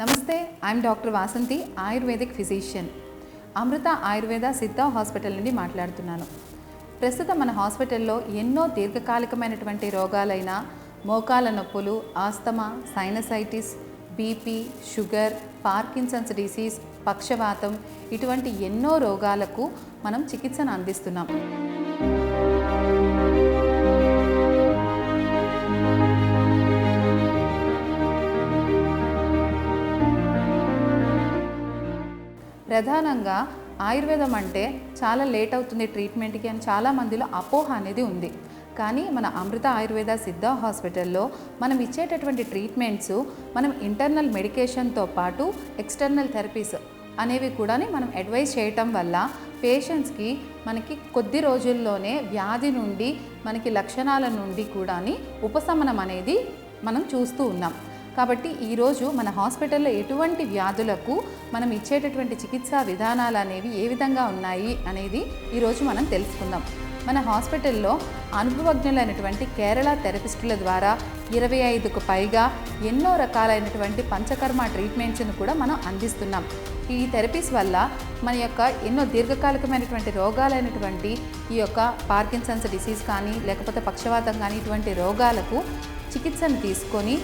నమస్తే I'm doctor Vasanthi ayurvedic physician Amrita Ayurveda Siddha hospital నుండి మాట్లాడుతున్నాను. ప్రస్తుతం మన హాస్పిటల్లో ఎన్నో దీర్ఘకాలికమైనటువంటి రోగాలైన మోకాల నొప్పులు asthma sinusitis BP sugar Parkinson's disease పక్షవాతం ఇటువంటి ఎన్నో రోగాలకు మనం చికిత్సను అందిస్తున్నాం. ప్రధానంగా ఆయుర్వేదం అంటే చాలా లేట్ అవుతుంది ట్రీట్మెంట్కి అని చాలా మందిలో అపోహ అనేది ఉంది. కానీ మన అమృత ఆయుర్వేద సిద్ధ హాస్పిటల్లో మనం ఇచ్చేటటువంటి ట్రీట్మెంట్స్ మనం ఇంటర్నల్ మెడికేషన్తో పాటు ఎక్స్టర్నల్ థెరపీస్ అనేవి కూడా మనం అడ్వైస్ చేయటం వల్ల పేషెంట్స్కి మనకి కొద్ది రోజుల్లోనే వ్యాధి నుండి మనకి లక్షణాల నుండి కూడా ఉపశమనం అనేది మనం చూస్తూ ఉన్నాం. కాబట్టి ఈరోజు మన హాస్పిటల్లో ఎటువంటి వ్యాధులకు మనం ఇచ్చేటటువంటి చికిత్సా విధానాలు అనేవి ఏ విధంగా ఉన్నాయి అనేది ఈరోజు మనం తెలుసుకుందాం. మన హాస్పిటల్లో అనుభవజ్ఞులైనటువంటి కేరళ థెరపిస్టుల ద్వారా ఇరవై ఐదుకు పైగా ఎన్నో రకాలైనటువంటి పంచకర్మ ట్రీట్మెంట్స్ను కూడా మనం అందిస్తున్నాం. ఈ థెరపీస్ వల్ల మన యొక్క ఎన్నో దీర్ఘకాలికమైనటువంటి రోగాలైనటువంటి ఈ యొక్క పార్కిన్సన్స్ డిసీజ్ కానీ లేకపోతే పక్షవాతం కానీ ఇటువంటి రోగాలకు చికిత్సను తీసుకొని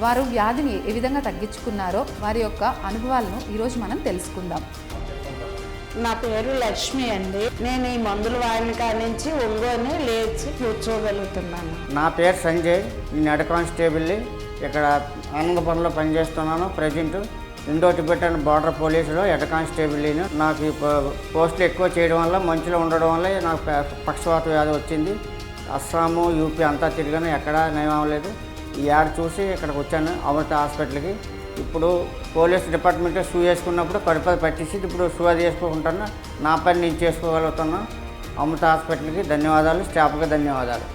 వారు వ్యాధిని ఏ విధంగా తగ్గించుకున్నారో వారి యొక్క అనుభవాలను ఈరోజు మనం తెలుసుకుందాం. నా పేరు లక్ష్మి అండి. నేను ఈ మందులు వాడిన కాడి నుంచి ఒంగోని లేచి కూర్చోగలుగుతున్నాను. నా పేరు సంజయ్. నేను హెడ్ కానిస్టేబుల్. ఇక్కడ ఆనందపురంలో పనిచేస్తున్నాను. ప్రజెంట్ ఇండో టిబెటన్ బార్డర్ పోలీసులో హెడ్ కానిస్టేబుల్. నాకు ఈ పో- పోస్టులు ఎక్కువ చేయడం వల్ల మంచులో ఉండడం వల్ల నాకు పక్షవాత వ్యాధి వచ్చింది. అస్సాము యూపీ అంతా తిరిగాను. ఎక్కడా నయం అవ్వలేదు. ఈ యాడ్ చూసి ఇక్కడికి వచ్చాను అమృత హాస్పిటల్కి. ఇప్పుడు పోలీస్ డిపార్ట్మెంట్ షూ వేసుకున్నప్పుడు కడుపు పట్టేసి ఇప్పుడు షూ అది వేసుకోకుంటున్నా నా పని నేను చేసుకోగలుగుతున్నాను అమృత హాస్పిటల్కి ధన్యవాదాలు స్టాఫ్కి ధన్యవాదాలు.